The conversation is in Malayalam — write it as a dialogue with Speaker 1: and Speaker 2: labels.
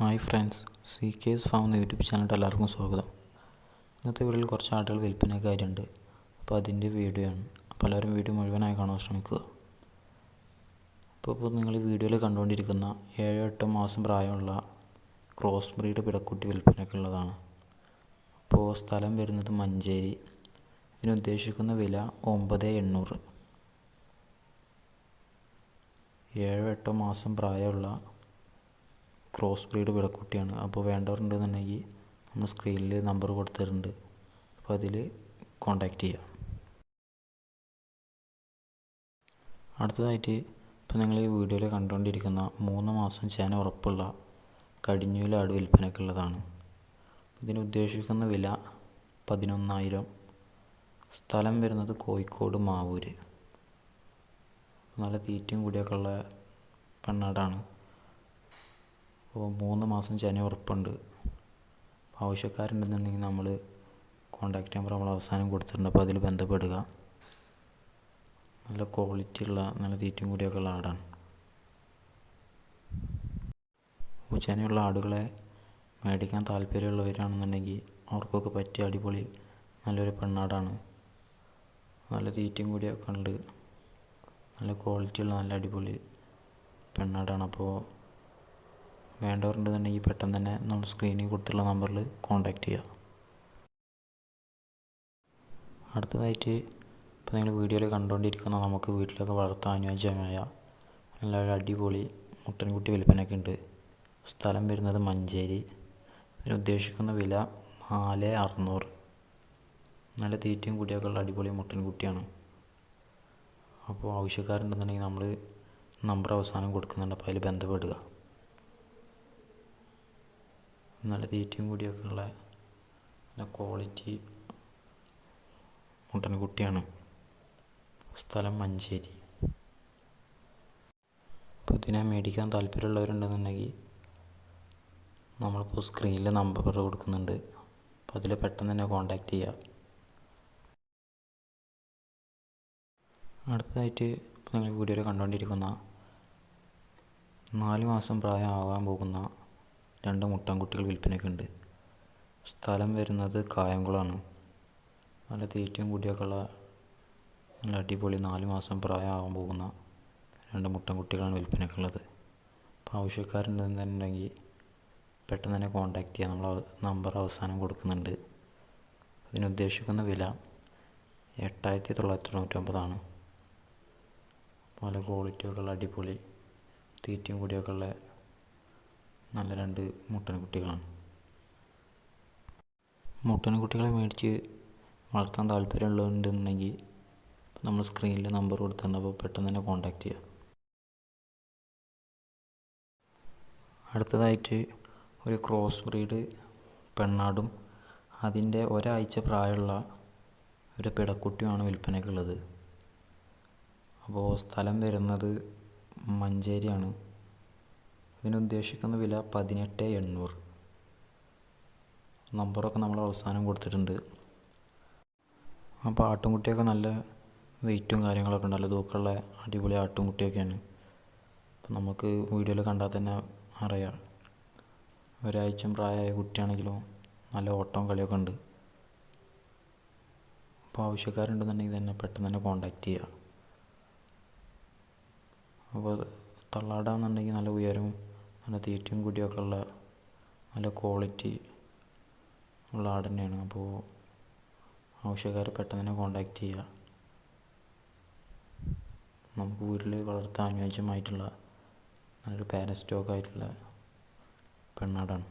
Speaker 1: Hi friends C K's farm എന്ന യൂട്യൂബ് ചാനലിന്റെ എല്ലാവർക്കും സ്വാഗതം. ഇന്നത്തെ വീഡിയോയിൽ കുറച്ച് ആടുകൾ കാര്യമുണ്ട്. അപ്പോൾ അതിന്റെ വീഡിയോ ആണ്. അപ്പോൾ എല്ലാവരും വീഡിയോ മുഴുവനായി കാണാൻ ശ്രമിക്കുക. അപ്പോൾ ഇപ്പോൾ നിങ്ങൾ ഈ വീഡിയോയിൽ കണ്ടുകൊണ്ടിരിക്കുന്ന ഏഴോ എട്ടോ മാസം പ്രായമുള്ള ക്രോസ് ബ്രീഡ് പിടക്കുട്ടി വിൽപ്പനയ്ക്കുള്ളതാണ് അപ്പോൾ സ്ഥലം വരുന്നത് മഞ്ചേരി. ഇതിനുദ്ദേശിക്കുന്ന വില ഒമ്പത് എണ്ണൂറ്. ഏഴോ എട്ടോ മാസം പ്രായമുള്ള ക്രോസ് ബ്രീഡ് വിളക്കുട്ടിയാണ് അപ്പോൾ വേണ്ടവരുണ്ടെന്നുണ്ടെങ്കിൽ നമ്മൾ സ്ക്രീനിൽ നമ്പർ കൊടുത്തിട്ടുണ്ട്. അപ്പോൾ അതിൽ കോണ്ടാക്റ്റ് ചെയ്യാം. അടുത്തതായിട്ട് ഇപ്പോൾ നിങ്ങൾ ഈ വീഡിയോയിൽ കണ്ടുകൊണ്ടിരിക്കുന്ന മൂന്ന് മാസം ചേന ഉറപ്പുള്ള കടിഞ്ഞൂല ആട് വിൽപ്പനയ്ക്കുള്ളതാണ് ഇതിന് ഉദ്ദേശിക്കുന്ന വില പതിനൊന്നായിരം. സ്ഥലം വരുന്നത് കോഴിക്കോട് മാവൂര്. നല്ല തീറ്റയും കൂടിയൊക്കെ ഉള്ള പെണ്ണാടാണ്. അപ്പോൾ മൂന്ന് മാസം ചെന ഉറപ്പുണ്ട്. ആവശ്യക്കാരുണ്ടെന്നുണ്ടെങ്കിൽ നമ്മൾ കോണ്ടാക്ട് നമ്പർ നമ്മൾ അവസാനം കൊടുത്തിട്ടുണ്ട്. അപ്പോൾ അതിൽ ബന്ധപ്പെടുക. നല്ല ക്വാളിറ്റി ഉള്ള നല്ല തീറ്റയും കൂടിയൊക്കെ ഉള്ള ആടാണ്. അപ്പോൾ ചെനയുള്ള ആടുകളെ മേടിക്കാൻ താല്പര്യമുള്ളവരാണെന്നുണ്ടെങ്കിൽ അവർക്കൊക്കെ പറ്റിയ അടിപൊളി നല്ലൊരു പെണ്ണാടാണ്. നല്ല തീറ്റയും കൂടിയൊക്കെ ഉണ്ട്. നല്ല ക്വാളിറ്റി ഉള്ള നല്ല അടിപൊളി പെണ്ണാടാണ്. അപ്പോൾ വേണ്ടവരുണ്ടെന്നുണ്ടെങ്കിൽ പെട്ടെന്ന് തന്നെ നമ്മൾ സ്ക്രീനിൽ കൊടുത്തുള്ള നമ്പറിൽ കോൺടാക്റ്റ് ചെയ്യുക. അടുത്തതായിട്ട് ഇപ്പോൾ നിങ്ങൾ വീഡിയോയിൽ കണ്ടുകൊണ്ടിരിക്കുന്ന നമുക്ക് വീട്ടിലൊക്കെ വളർത്താൻ അനുയോജ്യമായ നല്ല ഒരു അടിപൊളി മുട്ടൻകുട്ടി വിൽപ്പനയൊക്കെ ഉണ്ട്. സ്ഥലം വരുന്നത് മഞ്ചേരി. ഇതിന് ഉദ്ദേശിക്കുന്ന വില നാല് അറുന്നൂറ്. നല്ല തീറ്റയും കൂടിയൊക്കെ ഉള്ള അടിപൊളി മുട്ടൻകുട്ടിയാണ്. അപ്പോൾ ആവശ്യക്കാരുണ്ടെന്നുണ്ടെങ്കിൽ നമ്മൾ നമ്പർ അവസാനം കൊടുക്കുന്നുണ്ട്. അപ്പോൾ അതിൽ ബന്ധപ്പെടുക. നല്ല തീറ്റയും കൂടിയൊക്കെ ഉള്ള നല്ല ക്വാളിറ്റി മുട്ടൻ കുട്ടിയാണ്. സ്ഥലം മഞ്ചേരി. അപ്പോൾ ഇതിനെ മേടിക്കാൻ താല്പര്യമുള്ളവരുണ്ടെന്നുണ്ടെങ്കിൽ നമ്മളിപ്പോൾ സ്ക്രീനിൽ നമ്പർ കൊടുക്കുന്നുണ്ട്. അപ്പോൾ അതിൽ പെട്ടെന്ന് തന്നെ കോൺടാക്റ്റ് ചെയ്യുക അടുത്തതായിട്ട് ഇപ്പോൾ നിങ്ങൾ വീഡിയോയിൽ കണ്ടുകൊണ്ടിരിക്കുന്ന നാല് മാസം പ്രായമാകാൻ പോകുന്ന രണ്ട് മുട്ടാൻകുട്ടികൾ വിൽപ്പനയ്ക്കുണ്ട്. സ്ഥലം വരുന്നത് കായംകുളമാണ് നല്ല തീറ്റയും കൂടിയൊക്കെ ഉള്ള നല്ല അടിപൊളി നാല് മാസം പ്രായമാകാൻ പോകുന്ന രണ്ട് മുട്ടൻകുട്ടികളാണ് വിൽപ്പനയ്ക്കുള്ളത് അപ്പോൾ ആവശ്യക്കാരുണ്ടെന്നുണ്ടെങ്കിൽ പെട്ടെന്ന് തന്നെ കോൺടാക്റ്റ് ചെയ്യാം. നമ്മൾ നമ്പർ അവസാനം കൊടുക്കുന്നുണ്ട്. അതിനുദ്ദേശിക്കുന്ന വില എട്ടായിരത്തി തൊള്ളായിരത്തി തൊണ്ണൂറ്റൊമ്പതാണ്. നല്ല ക്വാളിറ്റിയൊക്കെ ഉള്ള അടിപൊളി തീറ്റയും കൂടിയൊക്കെ ഉള്ള നല്ല രണ്ട് മുട്ടൻ കുട്ടികളാണ് മുട്ടൻ കുട്ടികളെ മേടിച്ച് വളർത്താൻ താല്പര്യമുള്ളവരുണ്ടെന്നുണ്ടെങ്കിൽ നമ്മൾ സ്ക്രീനിൽ നമ്പർ കൊടുത്തിട്ടുണ്ട് അപ്പോൾ പെട്ടെന്ന് തന്നെ കോൺടാക്റ്റ് ചെയ്യുക അടുത്തതായിട്ട് ഒരു ക്രോസ് ബ്രീഡ് പെണ്ണാടും. അതിന്റെ ഒരാഴ്ച പ്രായമുള്ള ഒരു പിടക്കുട്ടിയുമാണ് വിൽപ്പനയ്ക്കുള്ളത്. അപ്പോൾ സ്ഥലം വരുന്നത് മഞ്ചേരിയാണ്. ഇതിന് ഉദ്ദേശിക്കുന്ന വില പതിനെട്ട് എണ്ണൂറ്. നമ്പറൊക്കെ നമ്മൾ അവസാനം കൊടുത്തിട്ടുണ്ട്. അപ്പോൾ ആട്ടുംകുട്ടിയൊക്കെ നല്ല വെയിറ്റും കാര്യങ്ങളൊക്കെ ഉണ്ട്. നല്ല തൂക്കമുള്ള അടിപൊളി ആട്ടുംകുട്ടിയൊക്കെയാണ് അപ്പോൾ നമുക്ക് വീഡിയോയിൽ കണ്ടാൽ തന്നെ അറിയാം. ഒരാഴ്ച പ്രായമായ കുട്ടിയാണെങ്കിലും നല്ല ഓട്ടവും കളിയൊക്കെ ഉണ്ട്. അപ്പോൾ ആവശ്യക്കാരുണ്ടെന്നുണ്ടെങ്കിൽ തന്നെ പെട്ടെന്ന് തന്നെ കോൺടാക്റ്റ് ചെയ്യുക. അപ്പോൾ തള്ളാടാന്നുണ്ടെങ്കിൽ നല്ല ഉയരവും നല്ല തീറ്റയും കൂടിയൊക്കെ ഉള്ള നല്ല ക്വാളിറ്റി ഉള്ള ആട് തന്നെയാണ്. അപ്പോൾ ആവശ്യക്കാർ പെട്ടെന്ന് തന്നെ കോൺടാക്റ്റ് ചെയ്യുക നമുക്ക് വീട്ടിൽ വളർത്താൻ അനുയോജ്യമായിട്ടുള്ള നല്ലൊരു പാരസ്റ്റോക്കായിട്ടുള്ള പെണ്ണാടാണ്.